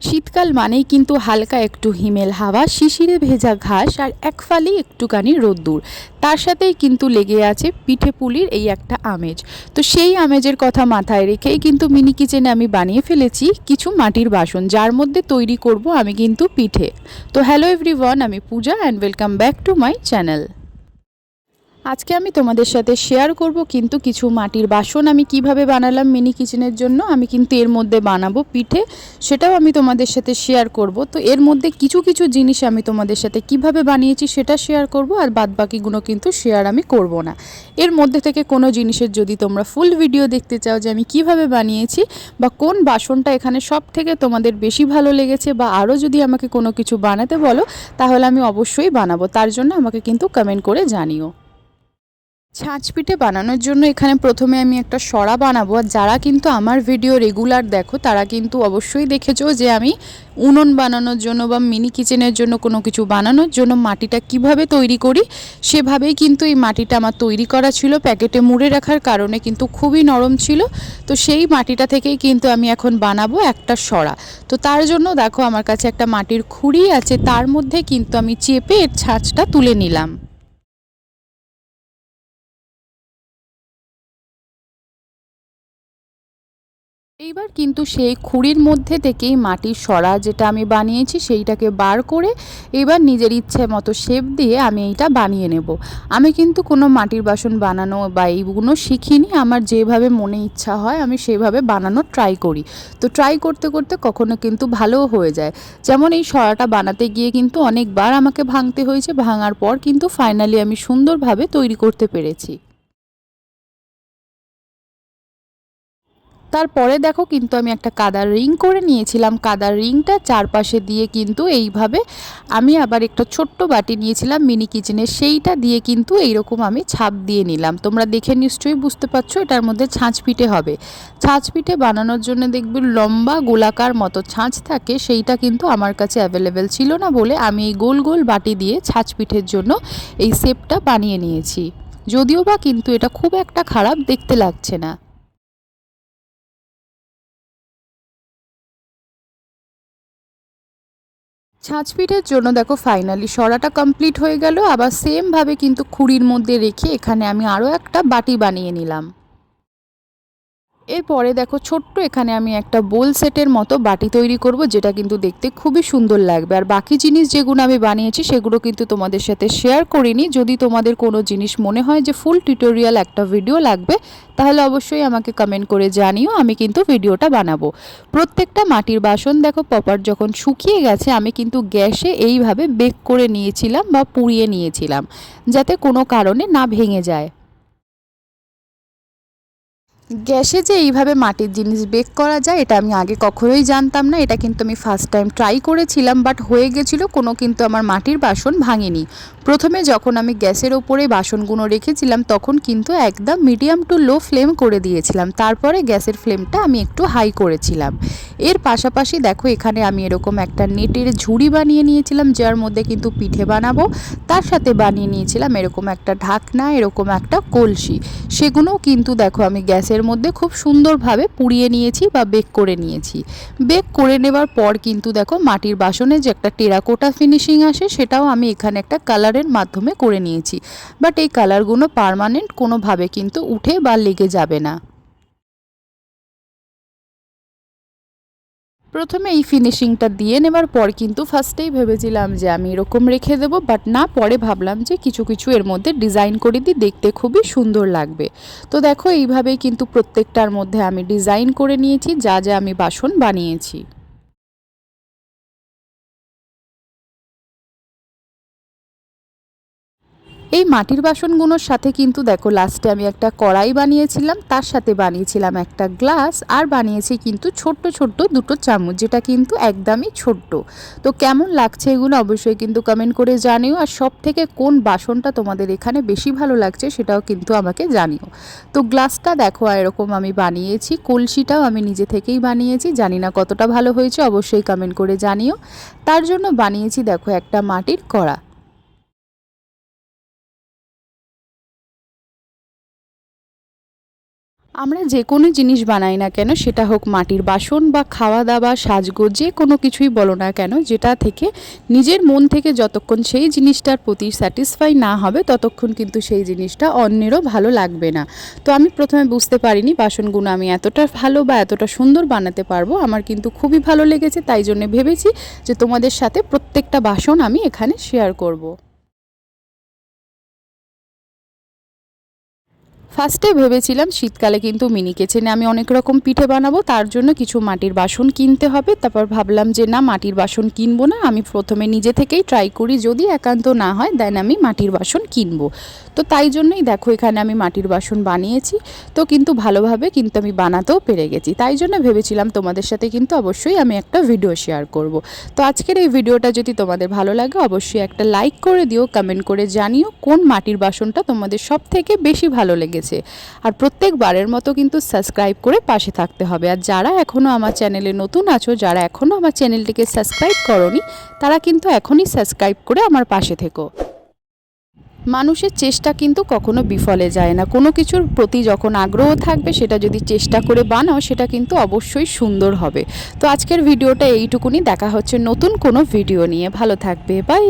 শীতকাল মানেই কিন্তু হালকা একটু হিমেল হাওয়া, শিশিরে ভেজা ঘাস আর এক ফালি একটুখানি রোদ্দুর। তার সাথেই কিন্তু লেগে আছে পিঠে পুলির এই একটা আমেজ। তো সেই আমেজের কথা মাথায় রেখেই কিন্তু মিনি কিচেনে আমি বানিয়ে ফেলেছি কিছু মাটির বাসন, যার মধ্যে তৈরি করব আমি কিন্তু পিঠে। তো হ্যালো এভরিওয়ান, আমি Puja and welcome back to my channel আজকে আমি তোমাদের সাথে শেয়ার করব কিন্তু কিছু মাটির বাসন আমি কীভাবে বানালাম মিনি কিচেনের জন্য, আমি কিন্তু এর মধ্যে বানাবো পিঠে, সেটাও আমি তোমাদের সাথে শেয়ার করব। তো এর মধ্যে কিছু কিছু জিনিস আমি তোমাদের সাথে কীভাবে বানিয়েছি সেটা শেয়ার করব, আর বাদ বাকিগুলো কিন্তু শেয়ার আমি করব না। এর মধ্যে থেকে কোনো জিনিসের যদি তোমরা ফুল ভিডিও দেখতে চাও যে আমি কীভাবে বানিয়েছি বা কোন বাসনটা এখানে সব থেকে তোমাদের বেশি ভালো লেগেছে বা আরও যদি আমাকে কোনো কিছু বানাতে বলো, তাহলে আমি অবশ্যই বানাবো। তার জন্য আমাকে কিন্তু কমেন্ট করে জানিও। ছাঁচ পিঠে বানানোর জন্য এখানে প্রথমে আমি একটা সরা বানাবো। আর যারা কিন্তু আমার ভিডিও রেগুলার দেখো, তারা কিন্তু অবশ্যই দেখেছ যে আমি উনুন বানানোর জন্য বা মিনি কিচেনের জন্য কোনো কিছু বানানোর জন্য মাটিটা কীভাবে তৈরি করি, সেভাবেই কিন্তু এই মাটিটা আমার তৈরি করা ছিল। প্যাকেটে মুড়ে রাখার কারণে কিন্তু খুবই নরম ছিল। তো সেই মাটিটা থেকেই কিন্তু আমি এখন বানাবো একটা সরা। তো তার জন্য দেখো আমার কাছে একটা মাটির খুঁড়ি আছে, তার মধ্যে কিন্তু আমি চেপে এর ছাঁচটা তুলে নিলাম। এইবার কিন্তু সেই খুঁড়ির মধ্যে থেকেই মাটির সরা যেটা আমি বানিয়েছি সেইটাকে বার করে এবার নিজের ইচ্ছে মতো শেপ দিয়ে আমি এইটা বানিয়ে নেব। আমি কিন্তু কোনো মাটির বাসন বানানো বা এইগুলো শিখিনি, আমার যেভাবে মনে ইচ্ছা হয় আমি সেভাবে বানানো ট্রাই করি। তো ট্রাই করতে করতে কখনো কিন্তু ভালোও হয়ে যায়। যেমন এই সরাটা বানাতে গিয়ে কিন্তু অনেকবার আমাকে ভাঙতে হয়েছে, ভাঙার পর কিন্তু ফাইনালি আমি সুন্দরভাবে তৈরি করতে পেরেছি। তারপরে দেখো কিন্তু আমি একটা কাদার রিং করে নিয়েছিলাম। কাদার রিংটা চারপাশে দিয়ে কিন্তু এইভাবে আমি আবার একটা ছোট্ট বাটি নিয়েছিলাম মিনি কিচেনের সেইটা দিয়ে কিন্তু এইরকম আমি ছাপ দিয়ে নিলাম। তোমরা দেখে নিশ্চয়ই বুঝতে পারছ এটার মধ্যে ছাঁচ পিঠে হবে। ছাঁচ পিঠে বানানোর জন্য দেখবে লম্বা গোলাকার মতো ছাঁচ থাকে, সেইটা কিন্তু আমার কাছে অ্যাভেলেবেল ছিল না বলে আমি এই গোল গোল বাটি দিয়ে ছাঁচ পিঠের জন্য এই শেপটা বানিয়ে নিয়েছি। যদিও বা কিন্তু এটা খুব একটা খারাপ দেখতে লাগছে না। ছাঁচ পিঠের জন্য দেখো ফাইনালি সরাটা কমপ্লিট হয়ে গেল। আবার সেমভাবে কিন্তু খুঁড়ির মধ্যে রেখে এখানে আমি আরও একটা বাটি বানিয়ে নিলাম। এরপরে দেখো ছোট্ট এখানে আমি একটা বোল সেটের মতো বাটি তৈরি করব, যেটা কিন্তু দেখতে খুবই সুন্দর লাগবে। আর বাকি জিনিস যেগুলো আমি বানিয়েছি, সেগুলো কিন্তু তোমাদের সাথে শেয়ার করিনি। যদি তোমাদের কোনো জিনিস মনে হয় যে ফুল টিউটোরিয়াল একটা ভিডিও লাগবে, তাহলে অবশ্যই আমাকে কমেন্ট করে জানিও, আমি কিন্তু ভিডিওটা বানাবো। প্রত্যেকটা মাটির বাসন দেখো পপার যখন শুকিয়ে গেছে, আমি কিন্তু গ্যাসে এইভাবে বেক করে নিয়েছিলাম বা পুড়িয়ে নিয়েছিলাম, যাতে কোনো কারণে না ভেঙে যায়। গ্যাসে যে এইভাবে মাটির জিনিস বেক করা যায়, এটা আমি আগে কখনোই জানতাম না। এটা কিন্তু আমি ফার্স্ট টাইম ট্রাই করেছিলাম বাট হয়ে গেছিল, কোনো কিন্তু আমার মাটির বাসন ভাঙেনি। প্রথমে যখন আমি গ্যাসের ওপরে বাসনগুলো রেখেছিলাম, তখন কিন্তু একদম মিডিয়াম টু লো ফ্লেম করে দিয়েছিলাম। তারপরে গ্যাসের ফ্লেমটা আমি একটু হাই করেছিলাম। এর পাশাপাশি দেখো, এখানে আমি এরকম একটা নেটের ঝুড়ি বানিয়ে নিয়েছিলাম, যার মধ্যে কিন্তু পিঠে বানাবো। তার সাথে বানিয়ে নিয়েছিলাম এরকম একটা ঢাকনা, এরকম একটা কলসি। সেগুলোও কিন্তু দেখো, আমি গ্যাসের মধ্যে খুব সুন্দরভাবে পুড়িয়ে নিয়েছি বা বেক করে নিয়েছি। বেক করে নেবার পর কিন্তু দেখো মাটির বাসনে যে একটা টেরাকোটা ফিনিশিং আসে, সেটাও আমি এখানে একটা কালারের মাধ্যমে করে নিয়েছি। বাট এই কালারগুলো পারমানেন্ট কোনোভাবে কিন্তু উঠে বা লেগে যাবে না। প্রথমে এই ফিনিশিংটা দিয়ে নেবার পর কিন্তু ফার্স্টেই ভেবেছিলাম যে আমি এরকম রেখে দেব বাট না, পরে ভাবলাম যে কিছু কিছু এর মধ্যে ডিজাইন করে দিই, দেখতে খুবই সুন্দর লাগবে। তো দেখো, এইভাবেই কিন্তু প্রত্যেকটার মধ্যে আমি ডিজাইন করে নিয়েছি, যা যা আমি বাসন বানিয়েছি। এই মাটির বাসনগুলোর সাথে কিন্তু দেখো লাস্টে আমি একটা কড়াই বানিয়েছিলাম, তার সাথে বানিয়েছিলাম একটা গ্লাস আর বানিয়েছি কিন্তু ছোট্ট ছোট্ট দুটো চামচ, যেটা কিন্তু একদমই ছোট্ট। তো কেমন লাগছে এগুলো অবশ্যই কিন্তু কমেন্ট করে জানিও, আর সব থেকে কোন বাসনটা তোমাদের এখানে বেশি ভালো লাগছে সেটাও কিন্তু আমাকে জানিও। তো গ্লাসটা দেখো এরকম আমি বানিয়েছি, কলসিটাও আমি নিজে থেকেই বানিয়েছি, জানি না কতটা ভালো হয়েছে, অবশ্যই কমেন্ট করে জানিও। তার জন্য বানিয়েছি দেখো একটা মাটির কড়া। আমরা যে কোনো জিনিস বানাই না কেন, সেটা হোক মাটির বাসন বা খাওয়া দাওয়া সাজগোজ, যে কোনো কিছুই বলো না কেন, যেটা থেকে নিজের মন থেকে যতক্ষণ সেই জিনিসটার প্রতি স্যাটিসফাই না হবে, ততক্ষণ কিন্তু সেই জিনিসটা অন্যেরও ভালো লাগবে না তো আমি প্রথমে বুঝতে পারিনি বাসনগুলো আমি এতটা ভালো বা এতটা সুন্দর বানাতে পারব, আমার কিন্তু খুবই ভালো লেগেছে, তাই জন্য ভেবেছি যে তোমাদের সাথে প্রত্যেকটা বাসন আমি এখানে শেয়ার করব। ফার্স্টে ভেবেছিলাম শীতকালে কিন্তু মিনি কিচেনে আমি অনেক রকম পিঠে বানাবো, তার জন্য কিছু মাটির বাসন কিনতে হবে। তারপর ভাবলাম যে না, মাটির বাসন কিনবো না, আমি প্রথমে নিজে থেকেই ট্রাই করি, যদি একান্ত না হয় দেন আমি মাটির বাসন কিনবো। তো তাই জন্যই দেখো, এখানে আমি মাটির বাসন বানিয়েছি। তো কিন্তু ভালোভাবে কিন্তু আমি বানাতেও পেরে গেছি। তাই জন্য ভেবেছিলাম তোমাদের সাথে কিন্তু অবশ্যই আমি একটা ভিডিও শেয়ার করব। তো আজকের এই ভিডিওটা যদি তোমাদের ভালো লাগে, অবশ্যই একটা লাইক করে দিও কমেন্ট করে জানিও কোন মাটির বাসনটা তোমাদের সব থেকে বেশি ভালো লেগেছে। আর প্রত্যেকবারের মতো কিন্তু সাবস্ক্রাইব করে পাশে থাকতে হবে। আর যারা এখনও আমার চ্যানেলে নতুন আছো, যারা এখনও আমার চ্যানেলটিকে সাবস্ক্রাইব করনি, তারা কিন্তু এখনই সাবস্ক্রাইব করে আমার পাশে থেকো। মানুষের চেষ্টা কিন্তু কখনো বিফলে যায় না। কোনো কিছুর প্রতি যখন আগ্রহ থাকবে, সেটা যদি চেষ্টা করে বানাও, সেটা কিন্তু অবশ্যই সুন্দর হবে। তো আজকের ভিডিওটা এইটুকুনি। দেখা হচ্ছে নতুন কোনো ভিডিও নিয়ে। ভালো থাকবে। বাই!